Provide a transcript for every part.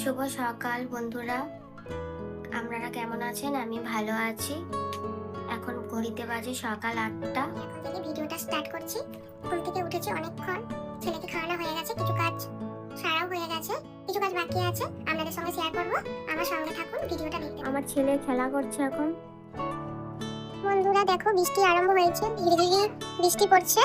শুভ সকাল বন্ধুরা। আপনারা কেমন আছেন? আমি ভালো আছি। এখন ঘড়িতে বাজে সকাল আটটা। এখন থেকে ভিডিওটা স্টার্ট করছি। ঘুম থেকে উঠেছি অনেকক্ষণ। ছেলেকে খাওয়ানো হয়ে গেছে কিছু কাজ সারাও হয়ে গেছে কিছু কাজ বাকি আছে। আপনাদের সঙ্গে শেয়ার করব। আমার সঙ্গে থাকুন ভিডিওটা দেখতে আমার ছেলে খেলা করছে এখন। বন্ধুরা দেখো বৃষ্টি আরম্ভ হয়েছে। ধীরে ধীরে বৃষ্টি পড়ছে।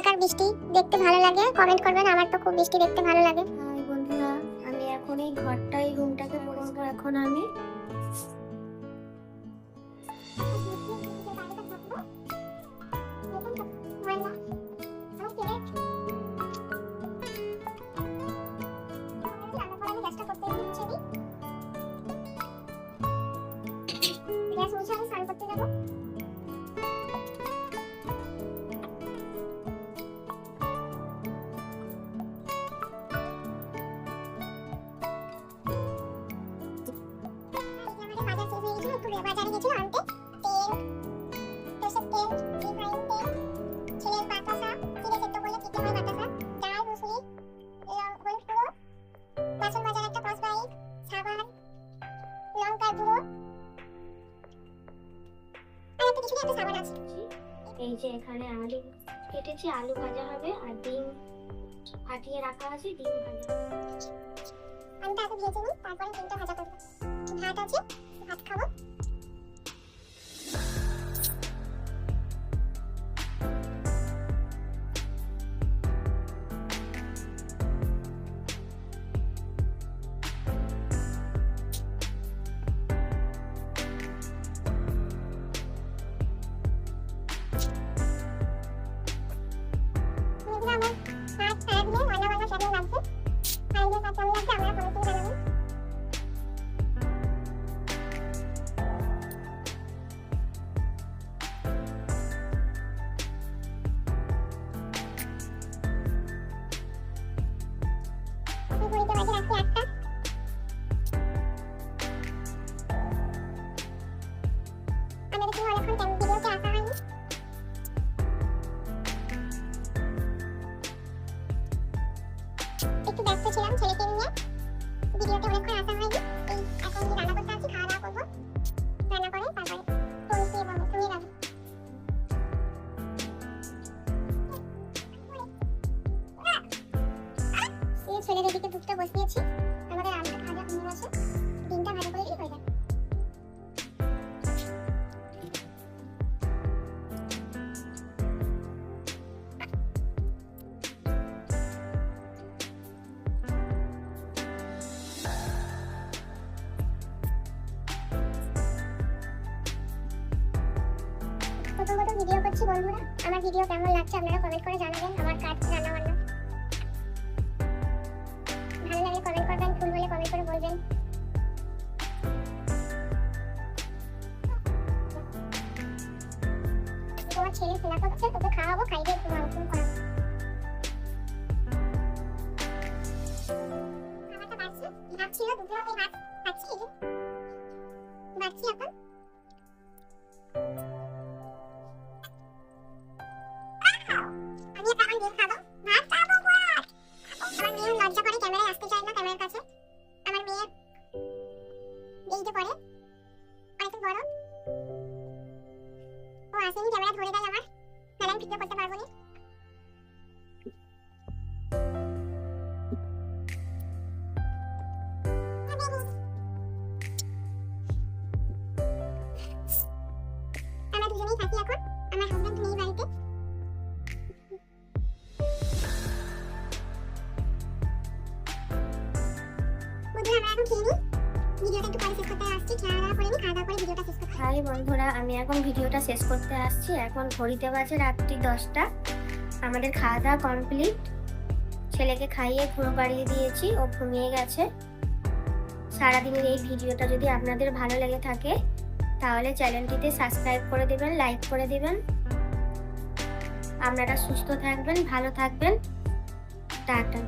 কার কার বৃষ্টি দেখতে ভালো লাগে। কমেন্ট করবেন আমার তো খুব বৃষ্টি দেখতে ভালো লাগে। হাই বন্ধুরা আমি এখন এই ঘরটা রুমটাকে পড়ব এখন আমি গ্যাস মুছে আমি স্নান করতে যাব। একটা সাবান আছে। এই যে এখানে আলু কেটেছি আলু ভাজা হবে আর ডিম ফাটিয়ে রাখা আছে ডিম ভাজা। আমি তাকে ভেজে নিই তারপরে ডিমটা ভাজা করব। ভাত আছে ভাত খাব। একটু ব্যস্ত ছিলাম ছেলেকে নিয়ে। ভিডিওতে অনেকক্ষণ আসা হয়নি। এই, এখন যে রান্না করতে আছি খাওয়া দাওয়া করব। রান্না করে তারপরে যাব ছেলের এদিকে দুধটা বসিয়েছি। প্রথম প্রথম ভিডিও করছি বন্ধুরা। আমার ভিডিও কেমন লাগছে আপনারা কমেন্ট করে জানাবেন। আমার কাজ রান্না বান্না ভালো লাগলে কমেন্ট করবেন, ভুল হলে কমেন্ট করে বলবেন। তোমার ছেলে খেলা করছে তোকে খাওয়াবো খাইয়ে একটু মাংস করাবো। দুপুরে ভাত খাচ্ছি। বাড়ছি এখন। আসেনি ক্যামেরা ধরে দেয় আমার। তাহলে আমি ভিডিও করতে পারব না। আমরা ভিডিওটা একটু হাই বন্ধুরা, আমি এখন ভিডিওটা শেষ করতে আসছি। এখন ঘড়িতে বাজে রাত্রি দশটা। আমাদের খাওয়া দাওয়া কমপ্লিট। ছেলেকে খাইয়ে ঘুমো পাড়িয়ে দিয়েছি, ও ঘুমিয়ে গেছে। সারাদিনের এই ভিডিওটা যদি আপনাদের ভালো লেগে থাকে, তাহলে চ্যানেলটিতে সাবস্ক্রাইব করে দেবেন, লাইক করে দেবেন। আপনারা সুস্থ থাকবেন, ভালো থাকবেন। টাটা।